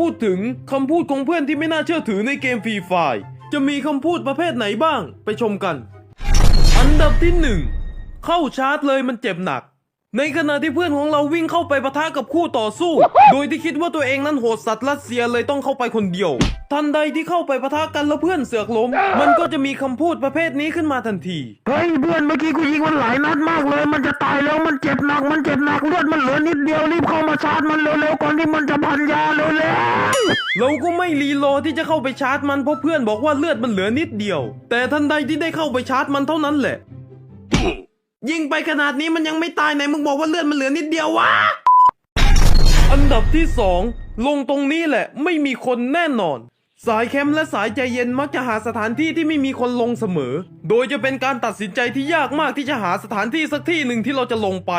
พูดถึงคำพูดของเพื่อนที่ไม่น่าเชื่อถือในเกมฟรีไฟจะมีคำพูดประเภทไหนบ้าง ไปชมกัน อันดับที่หนึ่งเข้าชาร์จเลยมันเจ็บหนัก ในขณะที่เพื่อนของเราวิ่งเข้าไปปะทะกับคู่ต่อสู้ โดยที่คิดว่าตัวเองนั้นโหดสัตว์รัสเซียเลยต้องเข้าไปคนเดียว ทันใดที่เข้าไปปะทะกันแล้วเพื่อนเสือกล้ม มันก็จะมีคำพูดประเภทนี้ขึ้นมาทันที เฮ้ยเพื่อนเมื่อกี้กูยิงมันหลายนัดมากเลย มันจะตายแล้วมันเจ็บหนักมันเจ็บหนักเลือดมันเหลือนิดเดียวรีบเข้ามาชาร์จมันเร็วๆก่อนที่มันจะพันยาเร็วเราก็ไม่รีโหลดที่จะเข้าไปชาร์จมันเพราะเพื่อนบอกว่าเลือดมันเหลือนิดเดียว แต่ทันใดที่ได้เข้าไปชาร์จมันเท่านั้นแหละ ยิงไปขนาดนี้มันยังไม่ตายไหนมึงบอกว่าเลือดมันเหลือนิดเดียววะ อันดับที่สองลงตรงนี้แหละ ไม่มีคนแน่นอน สายแคมป์และสายใจเย็นมักจะหาสถานที่ที่ไม่มีคนลงเสมอ โดยจะเป็นการตัดสินใจที่ยากมากที่จะหาสถานที่สักที่หนึ่งที่เราจะลงไป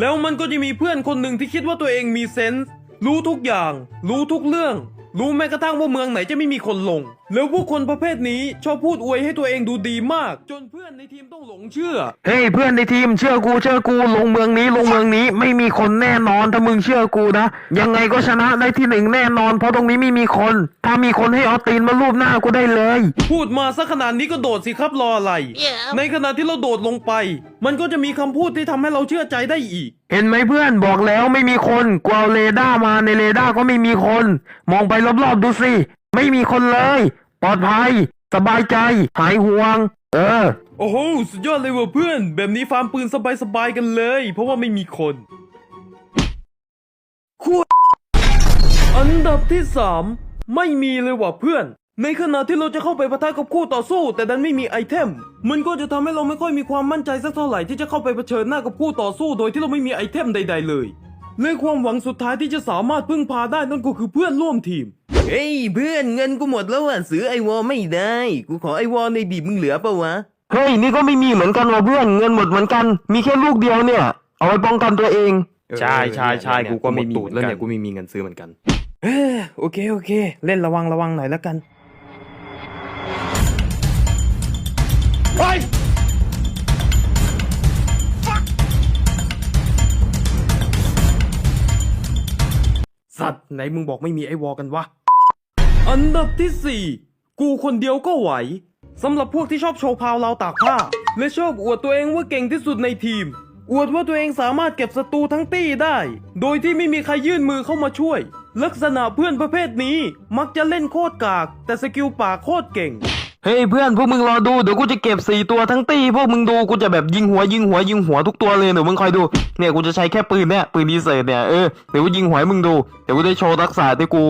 แล้วมันก็จะมีเพื่อนคนหนึ่งที่คิดว่าตัวเองมีเซนส์รู้ทุกอย่าง รู้ทุกเรื่อง รู้แม้กระทั่งว่าเมืองไหนจะไม่มีคนลง แล้วผู้คนประเภทนี้ชอบพูดอวยให้ตัวเองดูดีมาก จนเพื่อนในทีมต้องหลงเชื่อๆเฮ้ยเพื่อนในทีมเชื่อกูเชื่อกูลงเมืองนี้ลงเมืองนี้ไม่มีคนแน่นอนถ้ามึงเชื่อกูนะ ยังไงก็ชนะได้ที่หนึ่งแน่นอน เพราะตรงนี้ไม่มีคน ถ้ามีคนให้เอาตีนมาลูบหน้ากูได้เลย พูดมาสักขนาดนี้ก็โดดสิครับรออะไร ในขณะที่เราโดดลงไป มันก็จะมีคำพูดที่ทำให้เราเชื่อใจได้อีก เห็นไหมเพื่อนบอกแล้วไม่มีคนกวเอาเรดาร์มาในเรดาร์ก็ไม่มีคน มองไปรอบๆดูสิ ไม่มีคนเลย ปลอดภัย สบายใจ หายห่วง เออ โอ้โห สุดยอดเลยว่ะเพื่อน แบบนี้ฟาร์มปืนสบายๆกันเลย เพราะว่าไม่มีคนคูอันดับที่สามไม่มีเลยว่ะเพื่อน ในขณะที่เราจะเข้าไปปะทะกับคู่ต่อสู้ แต่ดันไม่มีไอเทม มันก็จะทำให้เราไม่ค่อยมีความมั่นใจสักเท่าไหร่ที่จะเข้าไปเผชิญหน้ากับคู่ต่อสู้ โดยที่เราไม่มีไอเทมใด ๆ เลยและความหวังสุดท้ายที่จะสามารถพึ่งพาได้นั่นก็คือเพื่อนร่วมทีม เฮ้ยเพื่อนเงินกูหมดแล้วอะซื้อไอวอลไม่ได้ กูขอไอวอลในบีบมึงเหลือปะวะ เฮ้ยนี่ก็ไม่มีเหมือนกันว่ะเพื่อนเงินหมดเหมือนกัน มีแค่ลูกเดียวเนี่ย เอาไว้ป้องกันตัวเองใช่ใช่ใช่กูก็ไม่มีตูดแล้วเนี่ยเหมือนกันกูไม่มีเงินซื้อเหมือนกัน เออโอเคโอเค เล่นระวังระวังหน่อยแล้วกัน ไปสัตว์ไหนมึงบอกไม่มีไอวอกันวะ อันดับที่สี่กูคนเดียวก็ไหวสำหรับพวกที่ชอบโชว์พาวเราตากผ้า และชอบอวดตัวเองว่าเก่งที่สุดในทีม อวดว่าตัวเองสามารถเก็บศัตรูทั้งตี้ได้ โดยที่ไม่มีใครยื่นมือเข้ามาช่วย ลักษณะเพื่อนประเภทนี้มักจะเล่นโคตรกาก แต่สกิลปากโคตรเก่ง เฮ้ยเพื่อนพวกมึงรอดูเดี๋ยวกูจะเก็บสี่ตัวทั้งตีพวกมึงดูกูจะแบบยิงหัวยิงหัวยิงหัวทุกตัวเลยเดี๋ยวมึงคอยดูเนี่ยกูจะใช้แค่ปืนเนี่ยปืนดีเซลเนี่ยเออเดี๋ยวกูยิงหัวให้มึงดูเดี๋ยวกูได้โชว์ทักษะที่กู